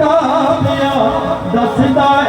ਕਾਮਿਆ ਦੱਸਦਾ